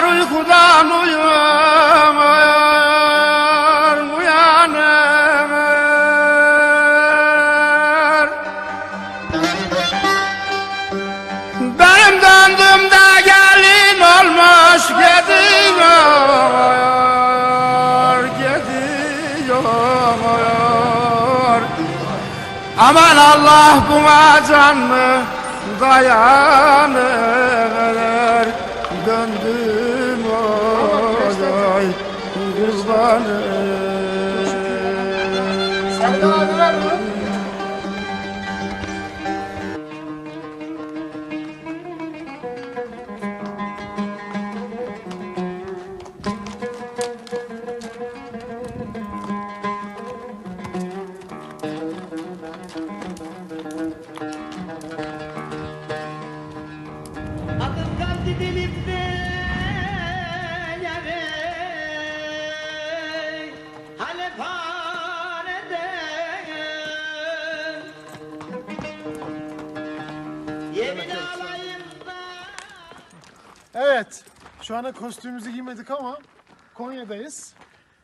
Yar uykudan uyanır, uyanır. Benim döndüğümde gelin olmuş gidiyor, gidiyor. Aman Allah buna can dayanır Döndüm oy kurbanım. Adım şu anda kostümümüzü giymedik ama Konya'dayız.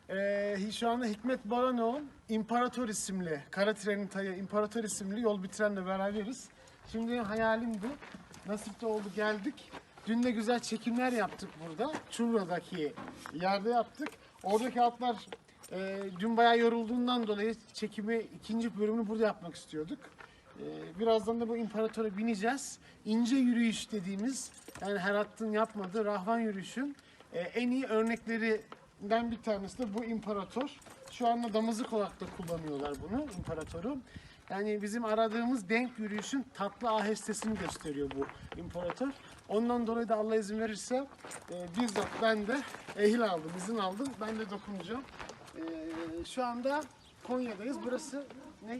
Ee, şu anda Hikmet Baranoğlu İmparator isimli, Kara Trenin Tayı İmparator isimli yol bitirenle beraberiz. Şimdi hayalimdi. Nasip de oldu geldik. Dün de güzel çekimler yaptık burada. Çuvra'daki yerde yaptık. Oradaki atlar e, dün bayağı yorulduğundan dolayı çekimi ikinci bölümünü burada yapmak istiyorduk. Ee, birazdan da bu imparatora bineceğiz. İnce yürüyüş dediğimiz yani her attın yapmadığı rahvan yürüyüşün e, en iyi örneklerinden bir tanesi de bu imparator. Şu anda damızlık olarak da kullanıyorlar bunu imparatoru. Yani bizim aradığımız denk yürüyüşün tatlı ahestesini gösteriyor bu imparator. Ondan dolayı da Allah izin verirse e, bizzat ben de ehil aldım, izin aldım. Ben de dokunacağım. E, şu anda Konya'dayız. Burası ne?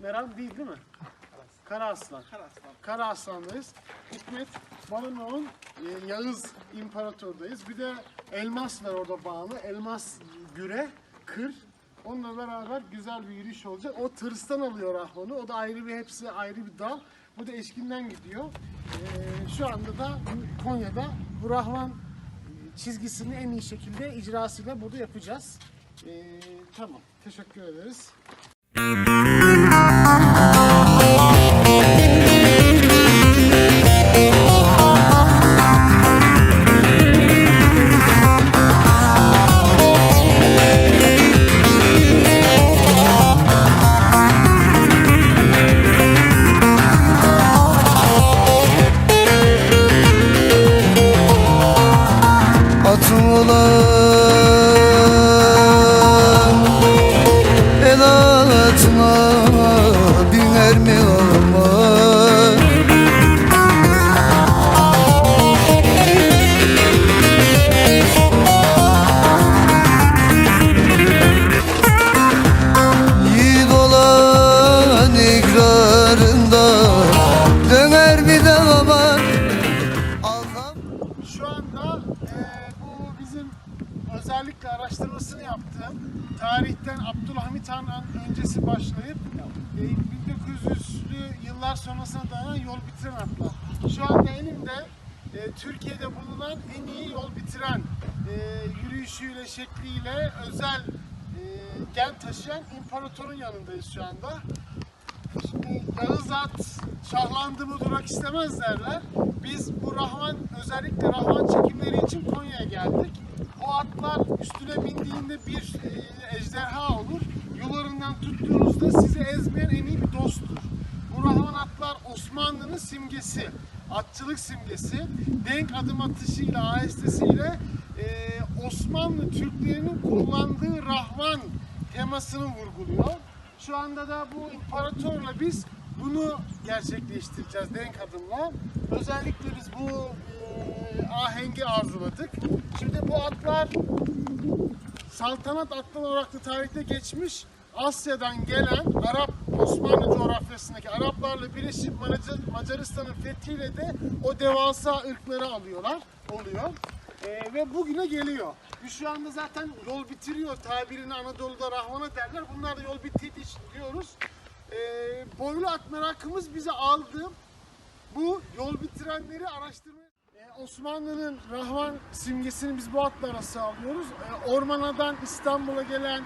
Meram değil değil mi? Kara Aslan. Kara Aslan'dayız. Hikmet Balanoğlu'nun e, Yağız İmparator'dayız. Bir de elmas var orada bağlı. Elmas güre, kır. Onunla beraber güzel bir yürüyüş olacak. O tırstan alıyor Rahman'ı. O da ayrı bir hepsi ayrı bir dal. Bu da eşkinden gidiyor. E, şu anda da Konya'da bu Rahman çizgisini en iyi şekilde icrasıyla burada yapacağız. E, tamam. Teşekkür ederiz. Olan El atına biner mi aman Yiğit olan ikrarında Döner Şu anda bizim özellikle araştırmasını yaptığım tarihten Abdülhamit Han öncesi başlayıp eee, 1900'lü yıllar sonrasına dayanan yol bitiren atlar. Şu anda elimde eee, Türkiye'de bulunan en iyi yol bitiren eee, yürüyüşüyle, şekliyle özel eee, gen taşıyan imparatorun yanındayız şu anda. Yağız at şahlandı mı durak istemez derler. Biz bu Rahman özellikle Rahman çekimleri için Konya'ya geldik. O atlar üstüne bindiğinde bir e, ejderha olur. Yularından tuttuğunuzda sizi ezmeyen en iyi bir dosttur. Bu Rahman atlar Osmanlı'nın simgesi. Atçılık simgesi. Denk adım atışıyla, ahestesiyle e, Osmanlı Türklerinin kullandığı Rahman temasını vurguluyor. Şu anda da bu imparatorla biz bunu gerçekleştireceğiz denk adımla. Özellikle biz bu e, ahengi arzuladık. Şimdi bu atlar saltanat atları olarak da tarihte geçmiş Asya'dan gelen Arap Osmanlı coğrafyasındaki Araplarla birleşip Macar- Macaristan'ın fethiyle de o devasa ırkları alıyorlar, oluyor. Ee, ve bugüne geliyor. Biz şu anda zaten yol bitiriyor tabirini Anadolu'da Rahman'a derler. Bunlar da yol bitti diyoruz. Ee, boylu at merakımız bizi aldı. Bu yol bitirenleri araştırmaya... Ee, Osmanlı'nın Rahman simgesini biz bu atlara sağlıyoruz. Ee, Ormana'dan İstanbul'a gelen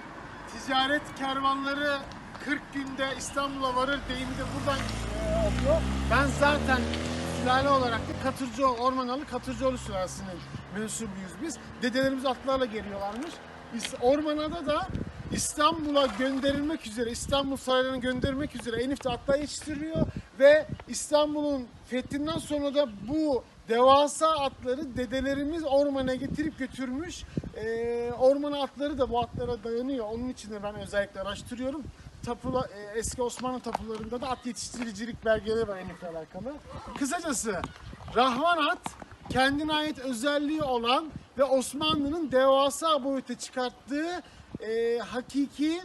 ticaret kervanları 40 günde İstanbul'a varır deyimi de buradan e, oluyor. Ben zaten sülale olarak da Katırcıoğlu, Ormanalı Katırcıoğlu sülalesinin mensubuyuz biz. Dedelerimiz atlarla geliyorlarmış. Ormana'da da İstanbul'a gönderilmek üzere, İstanbul saraylarına gönderilmek üzere Enif'te atlar yetiştiriliyor ve İstanbul'un fethinden sonra da bu devasa atları dedelerimiz ormana getirip götürmüş. Ee, ormana atları da bu atlara dayanıyor. Onun için de ben özellikle araştırıyorum. Tapula, e, eski Osmanlı tapularında da at yetiştiricilik belgeleri var Enif'le alakalı. Kısacası Rahman at kendine ait özelliği olan ve Osmanlı'nın devasa boyuta çıkarttığı e, hakiki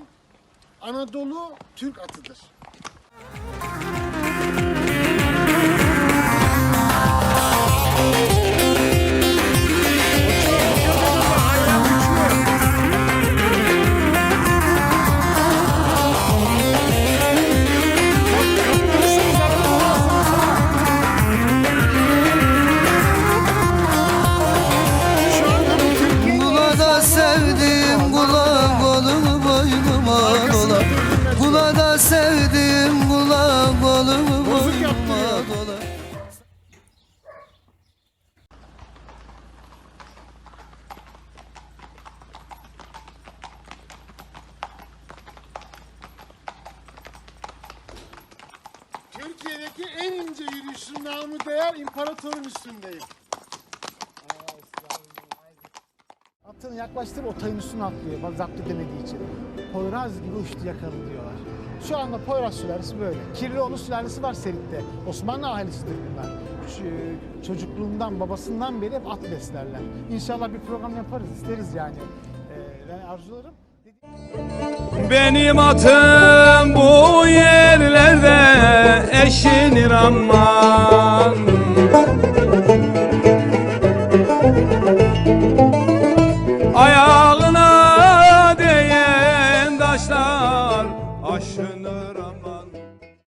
Anadolu Türk atıdır. Türkiye'deki en ince yürüyüşün namı değer imparatorun üstündeyim. Atın yaklaştığım otayın üstüne atlıyor. Bak zapt edemediği için. Poyraz gibi uçtu yakalı diyorlar. Şu anda Poyraz sülalesi böyle. Kirlioğlu sülalesi var Serit'te. Osmanlı ailesidir bunlar. Çocukluğundan, babasından beri hep at beslerler. İnşallah bir program yaparız, isteriz yani. Ee, ben arzularım. Benim atım bu yerlerde eşinir ama